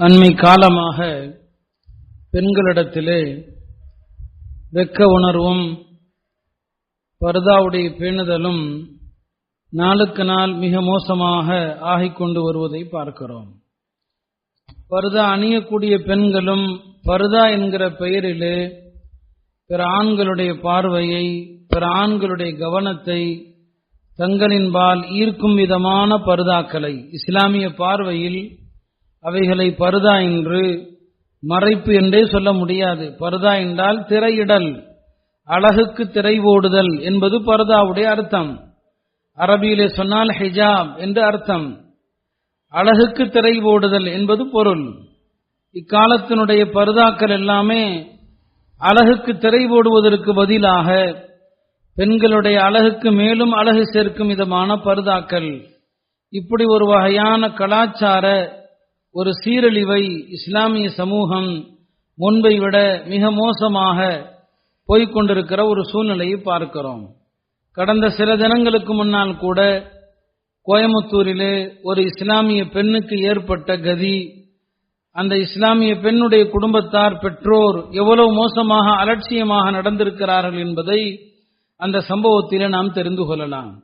அண்மை காலமாக பெண்களிடத்திலே வெக்க உணர்வும் பர்தாவுடைய பேணுதலும் நாளுக்கு நாள் மிக மோசமாக ஆகிக்கொண்டு வருவதை பார்க்கிறோம். பர்தா அணியக்கூடிய பெண்களும் பர்தா என்கிற பெயரிலே பிற ஆண்களுடைய பார்வையை பிற ஆண்களுடைய கவனத்தை தங்களின்பால் ஈர்க்கும் விதமான பருதாக்களை இஸ்லாமிய பார்வையில் அவைகளை பருதா என்று மறைப்பு என்றே சொல்ல முடியாது. பருதா என்றால் திரையிடல் அழகுக்கு திரை ஓடுதல் என்பது பருதாவுடைய அர்த்தம். அரபியிலே சொன்னால் ஹிஜாப் என்று அர்த்தம். அழகுக்கு திரை ஓடுதல் என்பது பொருள். இக்காலத்தினுடைய பருதாக்கள் எல்லாமே அழகுக்கு திரை ஓடுவதற்கு பதிலாக பெண்களுடைய அழகுக்கு மேலும் அழகு சேர்க்கும் விதமான பருதாக்கள். இப்படி ஒரு வகையான கலாச்சார ஒரு சீரழிவை இஸ்லாமிய சமூகம் முன்பை விட மிக மோசமாக போய்கொண்டிருக்கிற ஒரு சூழ்நிலையை பார்க்கிறோம். கடந்த சில தினங்களுக்கு முன்னால் கூட கோயமுத்தூரிலே ஒரு இஸ்லாமிய பெண்ணுக்கு ஏற்பட்ட கதி அந்த இஸ்லாமிய பெண்ணுடைய குடும்பத்தார் பெற்றோர் எவ்வளவு மோசமாக அலட்சியமாக நடந்திருக்கிறார்கள் என்பதை அந்த சம்பவத்திலே நாம் தெரிந்து கொள்ளலாம்.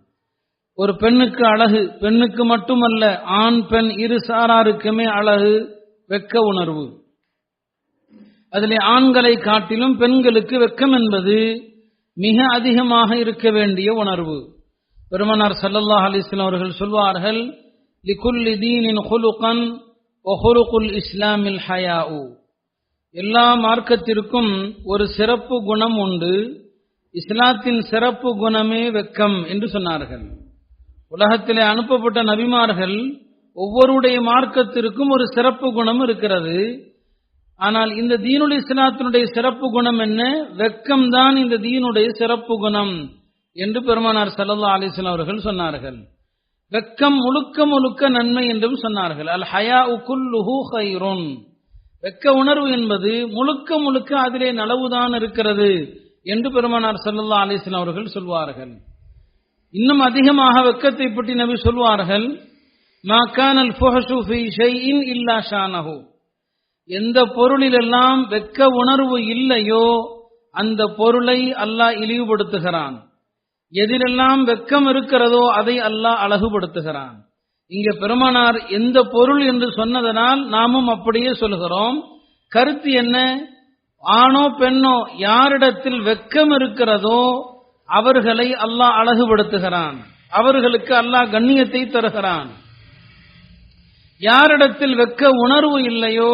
ஒரு பெண்ணுக்கு அழகு பெண்ணுக்கு மட்டுமல்ல ஆண் பெண் இரு சாராருக்குமே அழகு வெக்க உணர்வு. அதிலே ஆண்களை காட்டிலும் பெண்களுக்கு வெக்கம் என்பது மிக அதிகமாக இருக்க வேண்டிய உணர்வு. பெருமனார் சல்லல்லாஹ் அலிஸ்லாம் அவர்கள் சொல்வார்கள் லிகுல்லி தீனின் ஹுலுகன் ஒஹுலுகுல் இஸ்லாமில் ஹயாஉ. எல்லா மார்க்கத்திற்கும் ஒரு சிறப்பு குணம் உண்டு இஸ்லாத்தின் சிறப்பு குணமே வெக்கம் என்று சொன்னார்கள். உலகத்திலே அனுப்பப்பட்ட நபிமார்கள் ஒவ்வொருடைய மார்க்கத்திற்கும் ஒரு சிறப்பு குணம் இருக்கிறது. ஆனால் இந்த தீனுல் இஸ்லாத்தினுடைய சிறப்பு குணம் என்ன? வெக்கம் தான் இந்த தீனுடைய சிறப்பு குணம் என்று பெருமானார் சல்லா அலிஸ்லாம் அவர்கள் சொன்னார்கள். வெக்கம் முழுக்க முழுக்க நன்மை என்றும் சொன்னார்கள். அல் ஹயா உகுல்லுஹு ஹைரோன் வெக்க உணர்வு என்பது முழுக்க முழுக்க அதிலே நலவுதான் இருக்கிறது என்று பெருமானார் சல்லா அலிஸ்லாம் அவர்கள் சொல்வார்கள். இன்னும் அதிகமாக வெக்கத்தை பற்றி நபி சொல்வார்கள் மாக்கானல் ஃபுஹஷு ஃபி ஷைஇன் இல்லா ஷானஹு. எந்த பொருளிலெல்லாம் வெக்க உணர்வு இல்லையோ அந்த பொருளை அல்லாஹ் இழிவுபடுத்துகிறான். எதிலெல்லாம் வெக்கம் இருக்கிறதோ அதை அல்லாஹ் அழகுபடுத்துகிறான். இங்க பெருமானார் எந்த பொருள் என்று சொன்னதனால் நாமும் அப்படியே சொல்கிறோம். கருத்து என்ன? ஆணோ பெண்ணோ யாரிடத்தில் வெக்கம் இருக்கிறதோ அவர்களை அல்லாஹ் அழகுபடுத்துகிறான். அவர்களுக்கு அல்லாஹ் கண்ணியத்தை தருகிறான். யாரிடத்தில் வெக்க உணர்வு இல்லையோ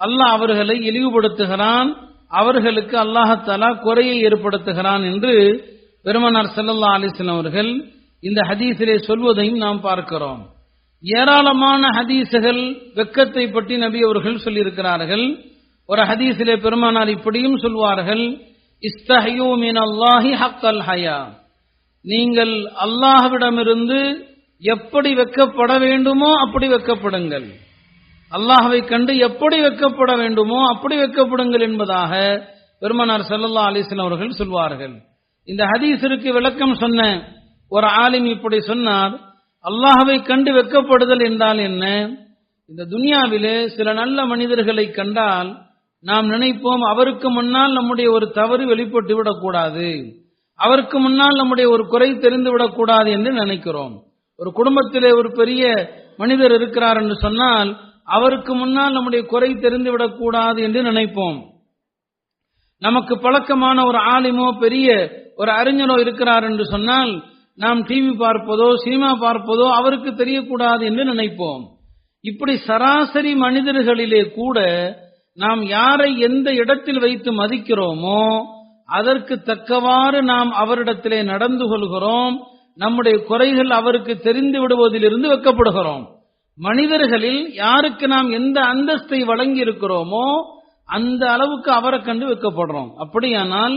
அல்லாஹ் அவர்களை இழிவுபடுத்துகிறான். அவர்களுக்கு அல்லாஹத்தாலா குறையை ஏற்படுத்துகிறான் என்று பெருமனார் செல்லல்லா அலிஸ்லாம் அவர்கள் இந்த ஹதீஸிலே சொல்வதையும் நாம் பார்க்கிறோம். ஏராளமான ஹதீசுகள் வெக்கத்தை பற்றி நபி அவர்கள் சொல்லியிருக்கிறார்கள். ஒரு ஹதீஸிலே பெருமானார் இப்படியும் சொல்வார்கள். இஸ்தஹயூ மின் அல்லாஹி ஹக்கல் ஹயா. நீங்கள் அல்லாஹ்விடமிருந்து எப்படி வெக்கப்பட வேண்டுமோ அப்படி வெக்கப்படுங்கள். அல்லாஹவை கண்டு எப்படி வெக்கப்பட வேண்டுமோ அப்படி வெக்கப்படுங்கள் என்பதாக பெருமனார் சல்லல்லா அலிஸ்லாம் அவர்கள் சொல்வார்கள். இந்த ஹதீஸிற்கு விளக்கம் சொன்ன ஒரு ஆலிம் இப்படி சொன்னார் அல்லாஹவை கண்டு வெக்கப்படுதல் என்றால் என்ன? இந்த துனியாவிலே சில நல்ல மனிதர்களை கண்டால் நாம் நினைப்போம் அவருக்கு முன்னால் நம்முடைய ஒரு தவறு வெளிப்பட்டு விடக்கூடாது. அவருக்கு முன்னால் நம்முடைய ஒரு குறை தெரிந்து விடக்கூடாது என்று நினைக்கிறோம். ஒரு குடும்பத்திலே ஒரு பெரிய மனிதர் இருக்கிறார் என்று சொன்னால் அவருக்கு முன்னால் நம்முடைய குறை தெரிந்து விடக்கூடாது என்று நினைப்போம். நமக்கு பழக்கமான ஒரு ஆலிமோ பெரிய ஒரு அறிஞரோ இருக்கிறார் என்று சொன்னால் நாம் டிவி பார்ப்பதோ சினிமா பார்ப்பதோ அவருக்கு தெரியக்கூடாது என்று நினைப்போம். இப்படி சராசரி மனிதர்களிலே கூட நாம் யாரை எந்த இடத்தில் வைத்து மதிக்கிறோமோ அதற்கு தக்கவாறு நாம் அவரிடத்திலே நடந்து கொள்கிறோம் நம்முடைய குறைகள் அவருக்கு தெரிந்து விடுவதிலிருந்து வெக்கப்படுகிறோம். மனிதர்களில் யாருக்கு நாம் எந்த அந்தஸ்தை வழங்கி இருக்கிறோமோ அந்த அளவுக்கு அவரை கண்டு வைக்கப்படுறோம். அப்படியானால்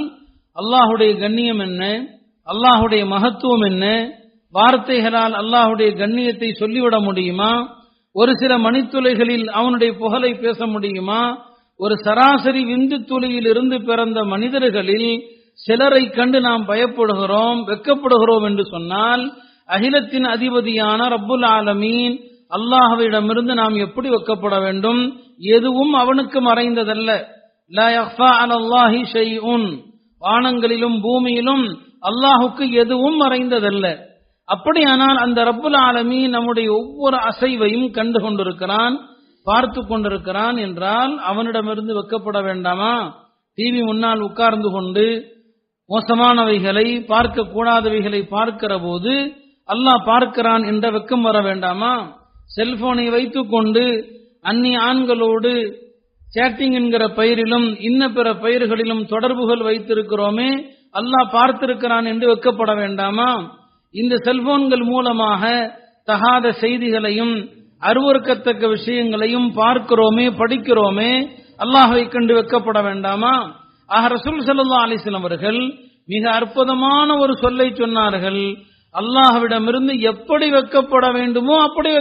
அல்லாஹுடைய கண்ணியம் என்ன? அல்லாஹுடைய மகத்துவம் என்ன? வார்த்தைகளால் அல்லாஹுடைய கண்ணியத்தை சொல்லிவிட முடியுமா? ஒரு சில மணித்துளைகளில் அவனுடைய புகழை பேச முடியுமா? ஒரு சராசரி விந்து துளியிலிருந்து பிறந்த மனிதர்களில் சிலரை கண்டு நாம் பயப்படுகிறோம் வெக்கப்படுகிறோம் என்று சொன்னால் அகிலத்தின் அதிபதியான ரப்புல் ஆலமீன் அல்லாஹவிடமிருந்து நாம் எப்படி வெக்கப்பட வேண்டும்? எதுவும் அவனுக்கு மறைந்ததல்ல. வானங்களிலும் பூமியிலும் அல்லாஹுக்கு எதுவும் மறைந்ததல்ல. அப்படியானால் அந்த ரப்புல் ஆலமீன் நம்முடைய ஒவ்வொரு அசைவையும் கண்டு கொண்டிருக்கிறான். பார்த்து கொண்டிருக்கிறான் என்றால் அவனிடமிருந்து வெக்கப்பட வேண்டாமா? டிவி முன்னால் உட்கார்ந்து கொண்டு மோசமானவைகளை பார்க்க கூடாதவைகளை பார்க்கிற போது அல்லாஹ் பார்க்கிறான் என்ற வெக்கம் வர வேண்டாமா? செல்போனை வைத்துக்கொண்டு அந்நிய ஆண்களோடு சேட்டிங் என்கிற பெயரிலும் இன்ன பிற பெயர்களிலும் தொடர்புகள் வைத்திருக்கிறோமே அல்லாஹ் பார்த்திருக்கிறான் என்று வெக்கப்பட வேண்டாமா? இந்த செல்போன்கள் மூலமாக தகாத செய்திகளையும் அருவறுக்கத்தக்க விஷயங்களையும் பார்க்கிறோமே படிக்கிறோமே அல்லாஹை கண்டு வெக்கப்பட வேண்டாமா? ஆக ரசூல் சல்லா அலைஹி அவர்கள் மிக அற்புதமான ஒரு சொல்லை சொன்னார்கள். அல்லாஹ்விடமிருந்து எப்படி வெக்கப்பட வேண்டுமோ அப்படி